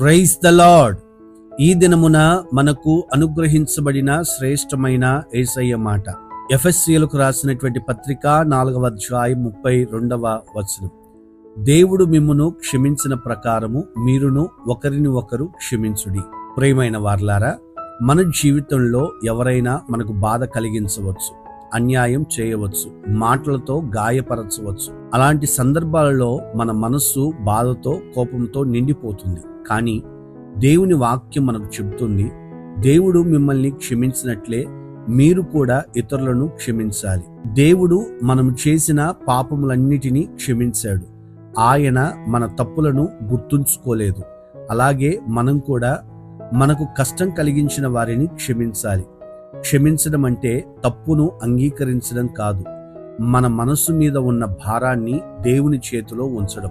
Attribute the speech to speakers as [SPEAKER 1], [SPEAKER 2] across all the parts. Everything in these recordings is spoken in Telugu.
[SPEAKER 1] ప్రైజ్ ద లార్డ్ ఈ దినమున మనకు అనుగ్రహించబడిన శ్రేష్టమైన ఏసయ్య మాట. ఎఫ్ఎస్సీలకు రాసినటువంటి పత్రిక నాలుగవ అధ్యాయం ముప్పై రెండవ వచనం. దేవుడు మిమ్మును క్షమించిన ప్రకారము మీరును ఒకరిని ఒకరు క్షమించుడి. ప్రియమైన వార్లారా మన జీవితంలో ఎవరైనా మనకు బాధ కలిగించవచ్చు. అన్యాయం చేయవచ్చు మాటలతో గాయపరచవచ్చు. అలాంటి సందర్భాలలో మన మనస్సు బాధతో కోపంతో నిండిపోతుంది. కానీ దేవుని వాక్యం మనకు చెబుతుంది దేవుడు మిమ్మల్ని క్షమించినట్లే మీరు కూడా ఇతరులను క్షమించాలి. దేవుడు మనం చేసిన పాపములన్నిటినీ క్షమించాడు. ఆయన మన తప్పులను గుర్తుంచుకోలేదు. అలాగే మనం కూడా మనకు కష్టం కలిగించిన వారిని క్షమించాలి. క్షమించడం అంటే తప్పును అంగీకరించడం కాదు. మన మనస్సు మీద ఉన్న భారాన్ని దేవుని చేతిలో ఉంచడం.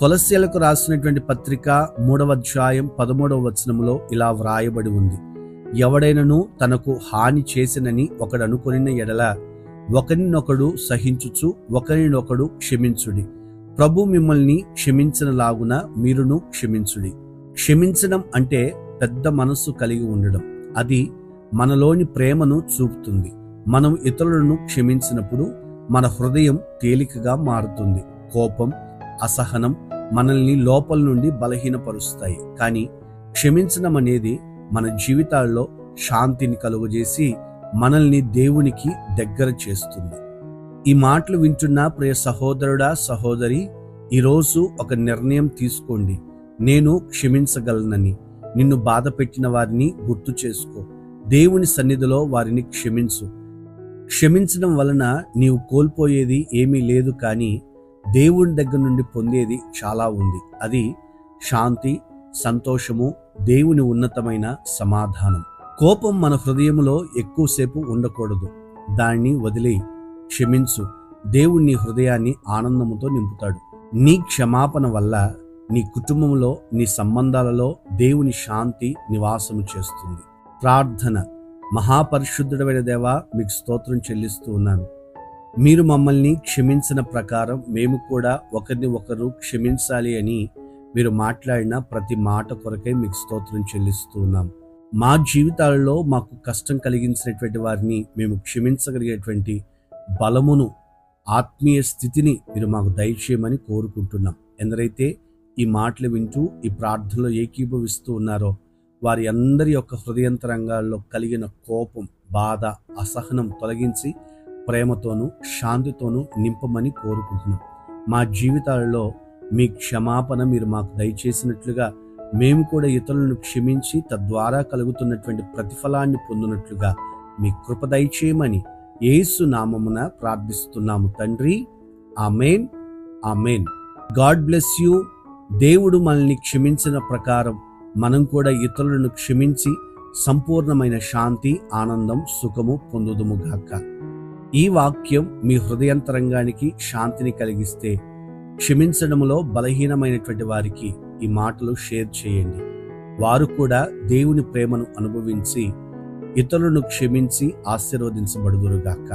[SPEAKER 1] కొలస్యలకు రాసినటువంటి పత్రిక మూడవ అధ్యాయం పదమూడవ వచనములో ఇలా వ్రాయబడి ఉంది. ఎవడైనను తనకు హాని చేసినని ఒకడు అనుకొనిన ఎడల ఒకరినొకడు సహించుచు ఒకరినొకడు క్షమించుడి. ప్రభు మిమ్మల్ని క్షమించినలాగున మీరును క్షమించుడి. క్షమించడం అంటే పెద్ద మనస్సు కలిగి ఉండడం. అది మనలోని ప్రేమను చూపుతుంది. మనం ఇతరులను క్షమించినప్పుడు మన హృదయం తేలికగా మారుతుంది. కోపం అసహనం మనల్ని లోపల నుండి బలహీనపరుస్తాయి. కానీ క్షమించడం అనేది మన జీవితాల్లో శాంతిని కలుగజేసి మనల్ని దేవునికి దగ్గర చేస్తుంది. ఈ మాటలు వింటున్న ప్రియ సహోదరుడా సహోదరి ఈరోజు ఒక నిర్ణయం తీసుకోండి. నేను క్షమించగలనని నిన్ను బాధ పెట్టిన వారిని గుర్తు చేసుకో. దేవుని సన్నిధిలో వారిని క్షమించు. క్షమించడం వలన నీవు కోల్పోయేది ఏమీ లేదు కానీ దేవుని దగ్గర నుండి పొందేది చాలా ఉంది. అది శాంతి సంతోషము దేవుని ఉన్నతమైన సమాధానం. కోపం మన హృదయంలో ఎక్కువసేపు ఉండకూడదు. దాన్ని వదిలేయి. క్షమించు. దేవుణ్ణి హృదయాన్ని ఆనందముతో నింపుతాడు. నీ క్షమాపణ వల్ల నీ కుటుంబంలో నీ సంబంధాలలో దేవుని శాంతి నివాసము చేస్తుంది. ప్రార్థన. మహాపరిశుద్ధుడమైన దేవా మీకు స్తోత్రం చెల్లిస్తూ ఉన్నాను. మీరు మమ్మల్ని క్షమించిన ప్రకారం మేము కూడా ఒకరిని ఒకరు క్షమించాలి అని మీరు మాట్లాడిన ప్రతి మాట కొరకై మీకు స్తోత్రం చెల్లిస్తూ ఉన్నాం. మా జీవితాలలో మాకు కష్టం కలిగించినటువంటి వారిని మేము క్షమించగలిగేటువంటి బలమును ఆత్మీయ స్థితిని మీరు మాకు దయచేయమని కోరుకుంటున్నాం. ఎందరైతే ఈ మాటలు వింటూ ఈ ప్రార్థనలో ఏకీభవిస్తూ ఉన్నారో వారి అందరి యొక్క హృదయంతరంగాల్లో కలిగిన కోపం బాధ అసహనం తొలగించి ప్రేమతోనూ శాంతితోనూ నింపమని కోరుకుంటున్నాం. మా జీవితాలలో మీ క్షమాపణ మీరు మాకు దయచేసినట్లుగా మేము కూడా ఇతరులను క్షమించి తద్వారా కలుగుతున్నటువంటి ప్రతిఫలాన్ని పొందినట్లుగా మీ కృప దయచేయమని యేసు నామమున ప్రార్థిస్తున్నాము తండ్రి. Amen. Amen. God bless you. దేవుడు మనల్ని క్షమించిన ప్రకారం మనం కూడా ఇతరులను క్షమించి సంపూర్ణమైన శాంతి ఆనందం సుఖము పొందుదుముగాక ఈ వాక్యం మీ హృదయంతరంగానికి శాంతిని కలిగిస్తే క్షమించడంలో బలహీనమైనటువంటి వారికి ఈ మాటలు షేర్ చేయండి. వారు కూడా దేవుని ప్రేమను అనుభవించి ఇతరులను క్షమించి ఆశీర్వదించబడుదురుగాక